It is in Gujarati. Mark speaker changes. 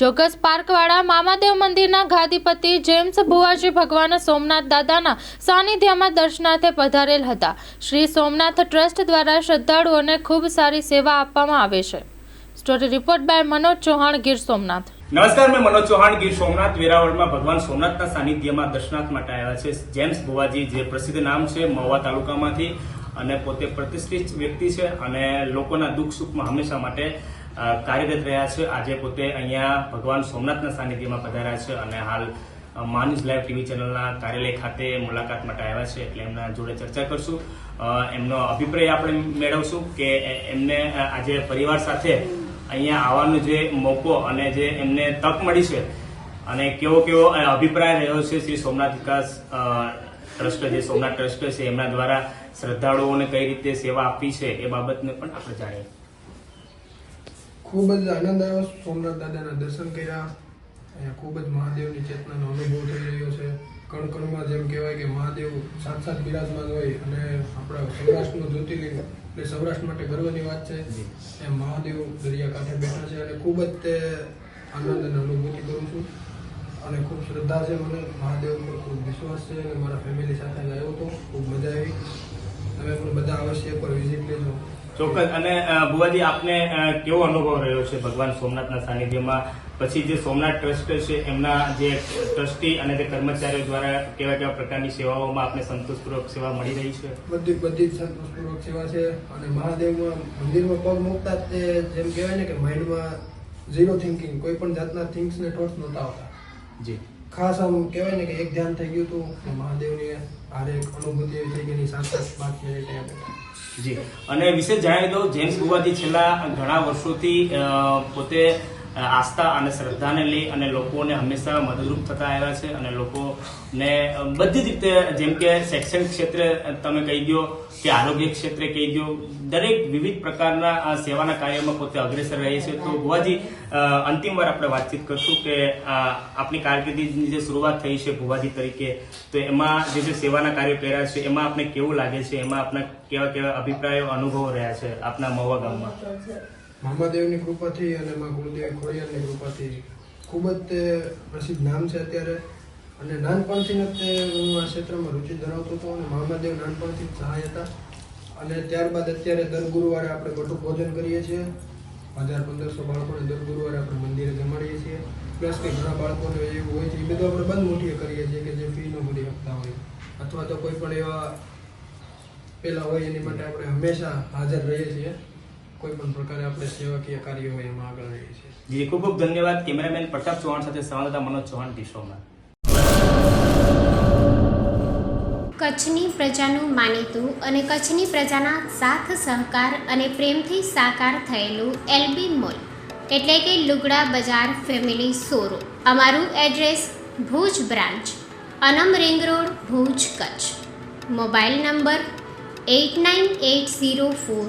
Speaker 1: ચોક્કસ પાર્કવાળા મામાદેવ મંદિરના ઘાધિપતિ જેમ્સ ભુવાજી ભગવાન સોમનાથ દાદાના સાનિધ્યમાં દર્શનાર્થે પધારેલ હતા. શ્રી સોમનાથ ટ્રસ્ટ દ્વારા શ્રદ્ધાળુઓને ખૂબ સારી સેવા આપવામાં આવે છે. Story report by Manoj Chauhan, Gir Somnath.
Speaker 2: નમસ્કાર, મેં મનોજ ચૌહાણ, ગીર સોમનાથ, વેરાવળમાં ભગવાન સોમનાથના સાનિધ્યમાં દર્શનાર્થ માટે આવ્યા છે. જેમ્સ ભુવાજી જે પ્રસિદ્ધ નામ છે, મહુવા તાલુકામાંથી અને પોતે પ્રતિષ્ઠિત વ્યક્તિ છે અને લોકોના દુઃખ સુખમાં હંમેશા માટે કાર્યરત રહ્યા છે. આજે પોતે અહીંયા ભગવાન સોમનાથના સાનિધ્યમાં પધાર્યા છે અને હાલ માનુસ લાઈવ ટીવી ચેનલના કાર્યાલય ખાતે મુલાકાત માટે આવ્યા છે એટલે એમના જોડે ચર્ચા કરશું. એમનો અભિપ્રાય આપણે મેળવશું કે એમને આજે પરિવાર સાથે અહીંયા આવવાનો જે મોકો અને જે એમને તક મળી છે અને કેવો કેવો અભિપ્રાય રહ્યો છે શ્રી સોમનાથ વિકાસ ટ્રસ્ટ, જે સોમનાથ ટ્રસ્ટ છે એમના દ્વારા શ્રદ્ધાળુઓને કઈ રીતે સેવા આપી છે એ બાબતને પણ આપણે જાણીએ.
Speaker 3: ખૂબ જ આનંદ આવ્યો સોમનાથ દાદાના દર્શન કર્યા. અહીંયા ખૂબ જ મહાદેવની ચેતનાનો અનુભવ થઈ રહ્યો છે. કણકણમાં જેમ કહેવાય કે મહાદેવ સાત સાત બિરાજમાન હોય અને આપણા સૌરાષ્ટ્રનું જ્યોતિર્લિંગ એટલે સૌરાષ્ટ્ર માટે ગર્વની વાત છે. એમ મહાદેવ દરિયાકાંઠે બેઠા છે અને ખૂબ જ તે આનંદ અને અનુભૂતિ કરું છું. અને ખૂબ શ્રદ્ધા છે મને. મહાદેવ પર ખૂબ વિશ્વાસ છે અને મારા ફેમિલી સાથે જ આવ્યો હતો. ખૂબ મજા આવી. તમે પણ બધા અવશ્ય પર વિઝિટ લેજો.
Speaker 2: ચોક્કસ. અને બુવાજી આપને કેવો અનુભવ રહ્યો છે ભગવાન સોમનાથના સાનિધ્યમાં? પછી જે સોમનાથ ટ્રસ્ટ છે એમના જે ટ્રસ્ટી અને જે કર્મચારીઓ દ્વારા કેવા કેવા પ્રકારની સેવાઓમાં આપને સંતોષપૂર્વક સેવા મળી રહી છે?
Speaker 3: બધી બધી જ સંતોષપૂર્વક સેવા છે. અને મહાદેવમાં મંદિરમાં પગ મૂકતા તે જેમ કહેવાય ને કે માઇન્ડમાં ઝીરો થિંકિંગ કોઈ પણ જાતના થિંગ્સને થોટ્સ નહોતા આવતા.
Speaker 2: જી.
Speaker 3: ખાસ આમ કહેવાય ને કે એક ધ્યાન થઈ ગયું હતું મહાદેવની હારે એક અનુભૂતિ એવી થઈ ગઈ સાત સાત પાંચ મિનિટ
Speaker 2: જી અને વિશેષ જણાવી દઉં જેમ્સ બુવાજી છેલ્લા ઘણા વર્ષોથી પોતે આસ્થા અને શ્રદ્ધાને લઈ અને લોકોને હંમેશા મદદરૂપ થતા આવ્યા છે અને લોકોને બધી જ રીતે જેમ કે શૈક્ષણિક ક્ષેત્રે તમે કહી દો કે આરોગ્ય ક્ષેત્રે કહી દો દરેક વિવિધ પ્રકારના સેવાના કાર્યમાં પોતે અગ્રેસર રહે છે. તો ભુવાજી અંતિમવાર અંતિમ વાર આપણે વાતચીત કરશું કે અ, આપની કારકિર્દીની જે શરૂઆત થઈ છે ભુવાજી તરીકે તો એમાં જે જે સેવાના કાર્યો કર્યા છે એમાં આપને કેવું લાગે છે? એમાં આપના કેવા કેવા અભિપ્રાયો અનુભવો રહ્યા છે આપના મહુવા ગામમાં?
Speaker 3: મામાદેવની કૃપાથી અને મા ગુરુદેવ ખોડિયારની કૃપાથી ખૂબ જ તે પ્રસિદ્ધ નામ છે અત્યારે. અને નાનપણથી જ તે હું આ ક્ષેત્રમાં રુચિ ધરાવતો હતો અને મામાદેવ નાનપણથી જ સહાય હતા. અને ત્યારબાદ અત્યારે દર ગુરુવારે આપણે બધું ભોજન કરીએ છીએ. હજાર પંદરસો બાળકોને દર ગુરુવારે આપણે મંદિરે જમાડીએ છીએ. પ્લસ કે ઘણા બાળકોને એવું હોય છે, એ બધું આપણે બંધ મુઠીએ કરીએ છીએ કે જે ફી ન ભરી શકતા હોય. અથવા તો કોઈ પણ એવા પેલા હોય એની માટે આપણે હંમેશા હાજર રહીએ છીએ. કોઈ પણ પ્રકારે આપણે સેવાકીય કાર્ય એમાં આગળ રહીએ છીએ.
Speaker 2: જી ખૂબ ખૂબ ધન્યવાદ કેમેરામેન પ્રતાપ ચૌહાણ સાથે સંવાદદાતા મનોજ ચૌહાણ દિશોમાં
Speaker 4: કચ્છની પ્રજાનું માનીતું અને કચ્છની પ્રજાના સાથ સહકાર અને પ્રેમથી સાકાર થયેલું એલબી મોલ એટલે કે લુગડા બજાર ફેમિલી સોરો અમારું એડ્રેસ ભુજ બ્રાન્ચ અનમ ring road Bhuj Kutch. Mobile number eight nine eight zero four